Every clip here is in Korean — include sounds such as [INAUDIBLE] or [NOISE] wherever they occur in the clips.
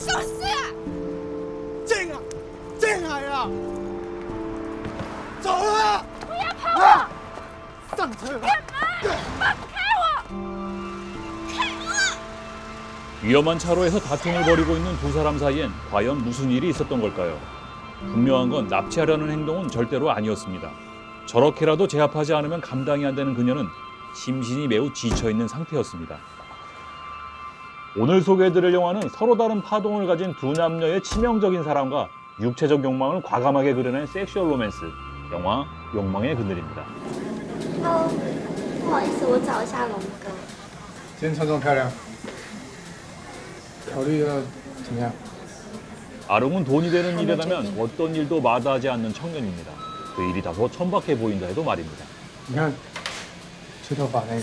什么事啊？进啊，进来啊！走了啊！不要碰我！上车！放开我！开我！ 위험한 차로에서 다툼을 벌이고 있는 두 사람 사이엔 과연 무슨 일이 있었던 걸까요? 분명한 건 납치하려는 행동은 절대로 아니었습니다. 저렇게라도 제압하지 않으면 감당이 안 되는 그녀는 심신이 매우 지쳐 있는 상태였습니다. 오늘 소개해드릴 영화는 서로 다른 파동을 가진 두 남녀의 치명적인 사랑과 육체적 욕망을 과감하게 그려낸 섹슈얼 로맨스 영화 욕망의 그늘입니다. Hello，不好意思，我找一下龙哥。今天穿这么漂亮，考虑要怎么样？ 아롱은 돈이 되는 일이라면 어떤 일도 마다하지 않는 청년입니다. 그 일이 다소 천박해 보인다 해도 말입니다. 你看吹头发那个，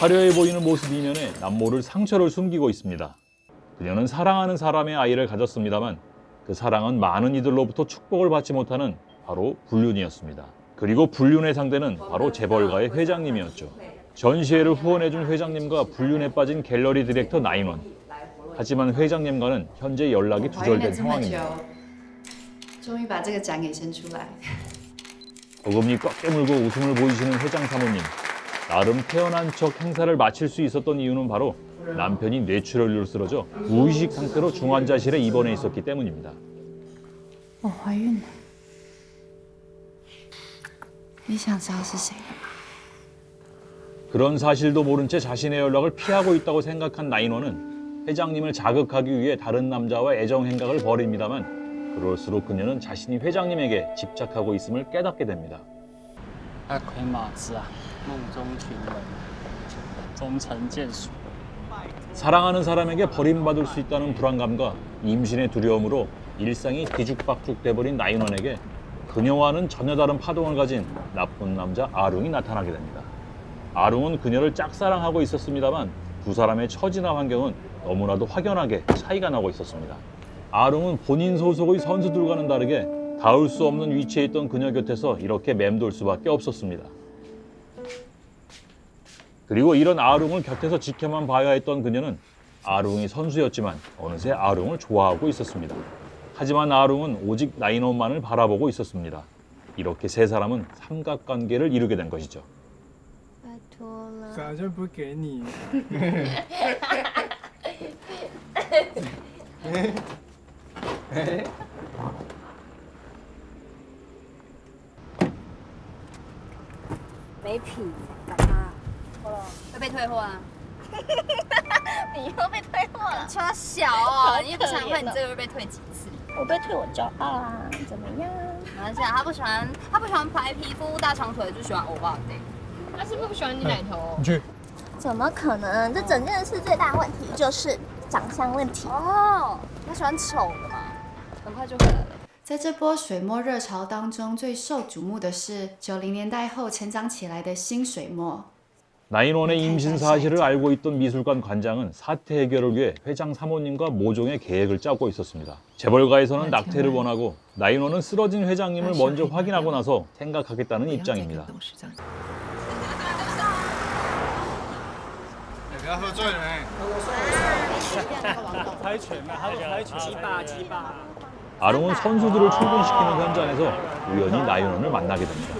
화려해 보이는 모습 이면에 남모를 상처를 숨기고 있습니다. 그녀는 사랑하는 사람의 아이를 가졌습니다만 그 사랑은 많은 이들로부터 축복을 받지 못하는 바로 불륜이었습니다. 그리고 불륜의 상대는 바로 재벌가의 회장님이었죠. 전시회를 후원해준 회장님과 불륜에 빠진 갤러리 디렉터 나인원. 하지만 회장님과는 현재 연락이 두절된 상황입니다. 고금이 꽉 깨물고 웃음을 보이시는 회장 사모님. 나름 태어난 척 행사를 마칠 수 있었던 이유는 바로 남편이 뇌출혈로 쓰러져 무의식 상태로 중환자실에 입원해 있었기 때문입니다. 我怀孕了，你想知道是谁吗？ 그런 사실도 모른 채 자신의 연락을 피하고 있다고 생각한 나인원은 회장님을 자극하기 위해 다른 남자와 애정 행각을 벌입니다만 그럴수록 그녀는 자신이 회장님에게 집착하고 있음을 깨닫게 됩니다. 阿奎马兹啊， 梦中情人，终成眷属。 사랑하는 사람에게 버림받을 수 있다는 불안감과 임신의 두려움으로 일상이 뒤죽박죽 돼버린 나인원에게 그녀와는 전혀 다른 파동을 가진 나쁜 남자 아룽이 나타나게 됩니다. 아룽은 그녀를 짝사랑하고 있었습니다만 두 사람의 처지나 환경은 너무나도 확연하게 차이가 나고 있었습니다. 아룽은 본인 소속의 선수들과는 다르게 닿을 수 없는 위치에 있던 그녀 곁에서 이렇게 맴돌 수밖에 없었습니다. 그리고 이런 아룽을 곁에서 지켜만 봐야 했던 그녀는 아룽이 선수였지만 어느새 아룽을 좋아하고 있었습니다. 하지만 아룽은 오직 나인원만을 바라보고 있었습니다. 이렇게 세 사람은 삼각관계를 이루게 된 것이죠. 拜托了。早就不给你。 [LAUGHS] [LAUGHS] 可怜想问你了这个会被退几次？我被退我骄傲啊，怎么样？没关系啊，他不喜欢他不喜欢白皮肤大长腿，就喜欢欧巴的。他是不是不喜欢你奶头你？去。怎么可能？这整件事最大问题就是长相问题。哦，他喜欢丑的嘛，很快就回来了。在这波水墨热潮当中，最受瞩目的是九零年代后成长起来的新水墨。 나인원의 임신 사실을 알고 있던 미술관 관장은 사태 해결을 위해 회장 사모님과 모종의 계획을 짜고 있었습니다. 재벌가에서는 낙태를 원하고 나인원은 쓰러진 회장님을 먼저 확인하고 나서 생각하겠다는 입장입니다. 아롱은 선수들을 출근시키는 현장에서 우연히 나인원을 만나게 됩니다.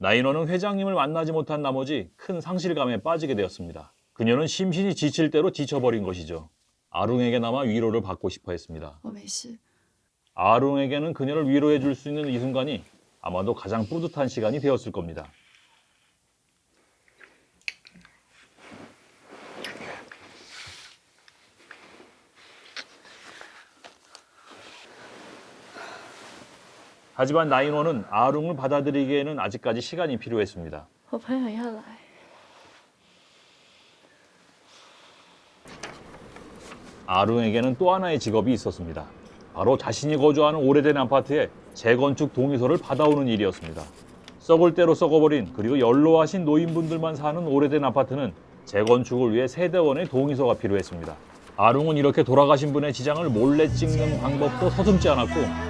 나인원은 회장님을 만나지 못한 나머지 큰 상실감에 빠지게 되었습니다. 그녀는 심신이 지칠 대로 지쳐버린 것이죠. 아룽에게나마 위로를 받고 싶어 했습니다. 我没事。 아룽에게는 그녀를 위로해 줄 수 있는 이 순간이 아마도 가장 뿌듯한 시간이 되었을 겁니다. 하지만 나인원은 아룽을 받아들이기에는 아직까지 시간이 필요했습니다. 我朋友要来。 아룽에게는 또 하나의 직업이 있었습니다. 바로 자신이 거주하는 오래된 아파트에 재건축 동의서를 받아오는 일이었습니다. 썩을 대로 썩어버린 그리고 연로하신 노인분들만 사는 오래된 아파트는 재건축을 위해 세대원의 동의서가 필요했습니다. 아룽은 이렇게 돌아가신 분의 지장을 몰래 찍는 방법도 서슴지 않았고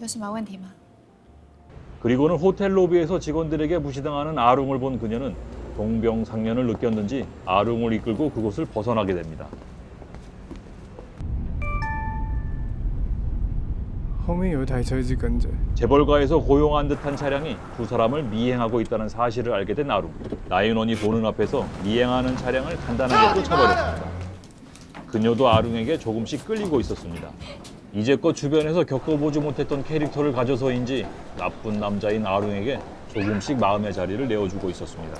有什么问题吗？ 그리고는 호텔 로비에서 직원들에게 무시당하는 아룽을 본 그녀는 동병상련을 느꼈는지 아룽을 이끌고 그곳을 벗어나게 됩니다. 后面有一台车一直跟着， 재벌가에서 고용한 듯한 차량이 두 사람을 미행하고 있다는 사실을 알게 된 아룽. 나인원이 보는 앞에서 미행하는 차량을 간단하게 쫓아버렸습니다. 그녀도 아룽에게 조금씩 끌리고 있었습니다. 이제껏 주변에서 겪어보지 못했던 캐릭터를 가져서인지 나쁜 남자인 아룽에게 조금씩 마음의 자리를 내어주고 있었습니다.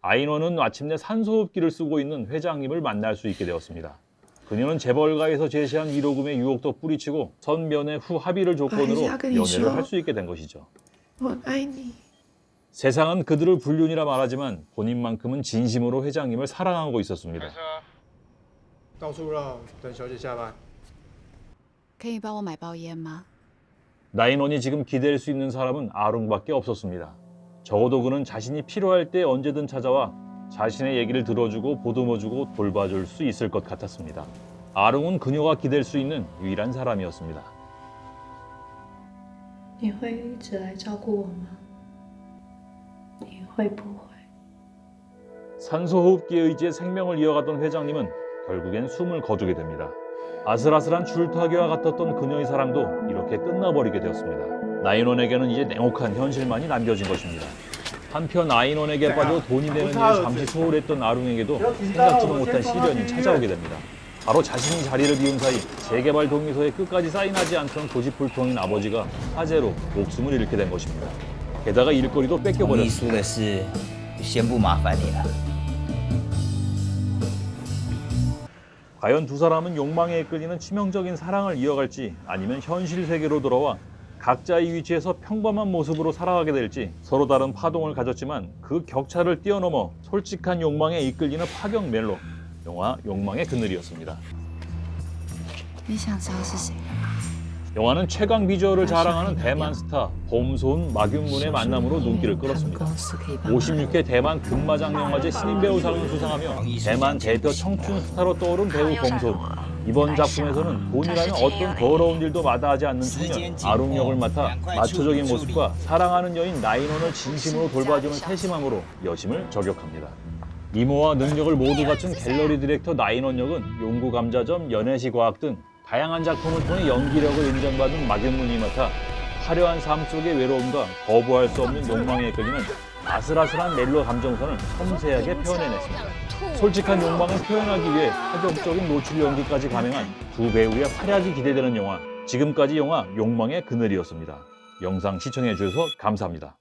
아인원은 마침내 산소호흡기를 쓰고 있는 회장님을 만날 수 있게 되었습니다. 그녀는 재벌가에서 제시한 위로금의 유혹도 뿌리치고 선면회 후 합의를 조건으로 연애를 할 수 있게 된 것이죠. 我爱你。 세상은 그들을 불륜이라 말하지만 본인만큼은 진심으로 회장님을 사랑하고 있었습니다. 到处绕，等小姐下班。可以帮我买包烟吗？ 나인원이 지금 기댈 수 있는 사람은 아룽밖에 없었습니다. 적어도 그는 자신이 필요할 때 언제든 찾아와 자신의 얘기를 들어주고 보듬어주고 돌봐줄 수 있을 것 같았습니다. 아룽은 그녀가 기댈 수 있는 유일한 사람이었습니다. 你会一直来照顾我吗？ 你会不会？ 산소호흡기에 의지해 생명을 이어갔던 회장님은 결국엔 숨을 거두게 됩니다. 아슬아슬한 줄타기와 같았던 그녀의 사랑도 이렇게 끝나버리게 되었습니다. 나인원에게는 이제 냉혹한 현실만이 남겨진 것입니다. 한편 아인원에게 빠져 돈이 되는 일을 잠시 소홀했던 아룽에게도 생각지도 못한 시련이 찾아오게 됩니다. 바로 자신이 자리를 비운 사이 재개발 동의서에 끝까지 사인하지 않던 고집불통인 아버지가 화재로 목숨을 잃게 된 것입니다. 게다가 일거리도 뺏겨버렸습니다. 书的事先不麻烦你了。 과연 두 사람은 욕망에 이끌리는 치명적인 사랑을 이어갈지 아니면 현실 세계로 돌아와 각자의 위치에서 평범한 모습으로 살아가게 될지 서로 다른 파동을 가졌지만 그 격차를 뛰어넘어 솔직한 욕망에 이끌리는 파격 멜로 영화 욕망의 그늘이었습니다. 你想知道是谁的吗？ 영화는 최강 비주얼을 자랑하는 대만 스타 봄소은 마균문의 만남으로 눈길을 끌었습니다. 56회 대만 금마장 영화제 신인 배우상을 수상하며 대만 대표 청춘 스타로 떠오른 배우 봄소은 이번 작품에서는 돈이라는 어떤 더러운 일도 마다하지 않는 청년 아롱 역을 맡아 마초적인 모습과 사랑하는 여인 나인원을 진심으로 돌봐주는 세심함으로 여심을 저격합니다. 미모와 능력을 모두 갖춘 갤러리 디렉터 나인원 역은 용구 감자점, 연애시 과학 등 다양한 작품을 통해 연기력을 인정받은 막연문이 맡아 화려한 삶 속의 외로움과 거부할 수 없는 욕망에 끌리는 아슬아슬한 멜로 감정선을 섬세하게 표현해냈습니다. 솔직한 욕망을 표현하기 위해 파격적인 노출 연기까지 감행한 두 배우의 활약이 기대되는 영화. 지금까지 영화 욕망의 그늘이었습니다. 영상 시청해 주셔서 감사합니다.